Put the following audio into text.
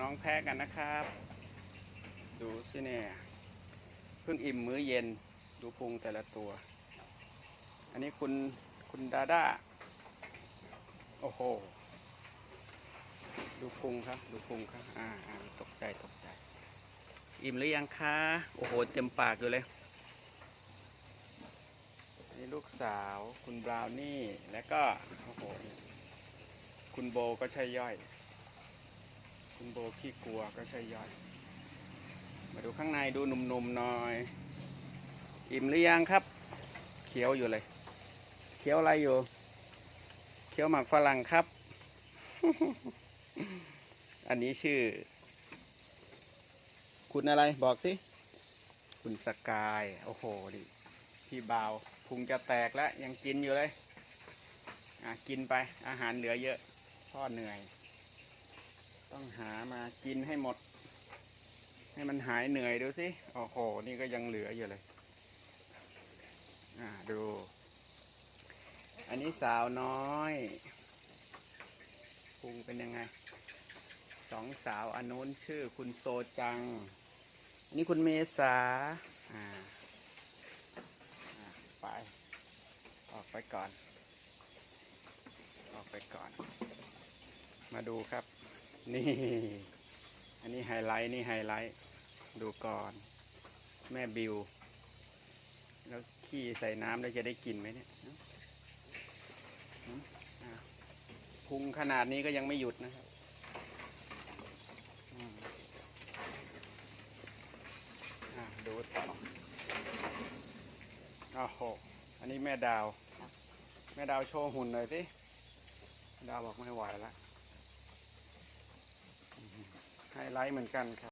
น้องแพะกันนะครับ ดูสิเนี่ยเพิ่งอิ่มมื้อเย็นดูพุงแต่ละตัว อันนี้คุณคุณดาด้าโอ้โห ดูพุงครับ ดูพุงครับอ่าอ่าตกใจตกใจ อิ่มหรือยังคะโอ้โห เต็มปากอยู่เลยนี่ลูกสาวคุณบราวนี่ แล้วก็ โอ้โห คุณโบก็ใช่ย่อย คุณโบขี้กลัวก็ใช่ย่อย มาดูข้างในดูหนุ่มๆหน่อย อิ่มหรือยังครับ เขียวอยู่เลย เขียวอะไรอยู่ เขียวหมักฝรั่งครับ อันนี้ชื่อ คุณอะไรบอกสิ คุณสกาย โอ้โหดิพี่บาวพุงจะแตกแล้ว ยังกินอยู่เลย อะ กินไปอาหารเหลือเยอะพ่อเหนื่อย ต้องหามากินให้หมด ให้มันหายเหนื่อยดูสิโอ้โห นี่ก็ยังเหลืออยู่เลย อ่าดู อันนี้สาวน้อยพุงเป็นยังไงสองสาวอันนู้นชื่อคุณโซจังอันนี้คุณเมษาอ่าอ่าไป ออกไปก่อน ออกไปก่อน มาดูครับ นี่ อันนี้ไฮไลท์นี่ไฮไลท์ดูก่อน แม่บิว แล้วขี้ใส่น้ำแล้วจะได้กินไหมเนี่ยหืมหืมอะพุงขนาดนี้ก็ยังไม่หยุดนะครับอืมอะดูต่อโอ้โหอันนี้แม่ดาว แม่ดาวโชว์หุ่นหน่อยสิดาวบอกไม่ไหวแล้ว ไฮไลท์เหมือนกันครับ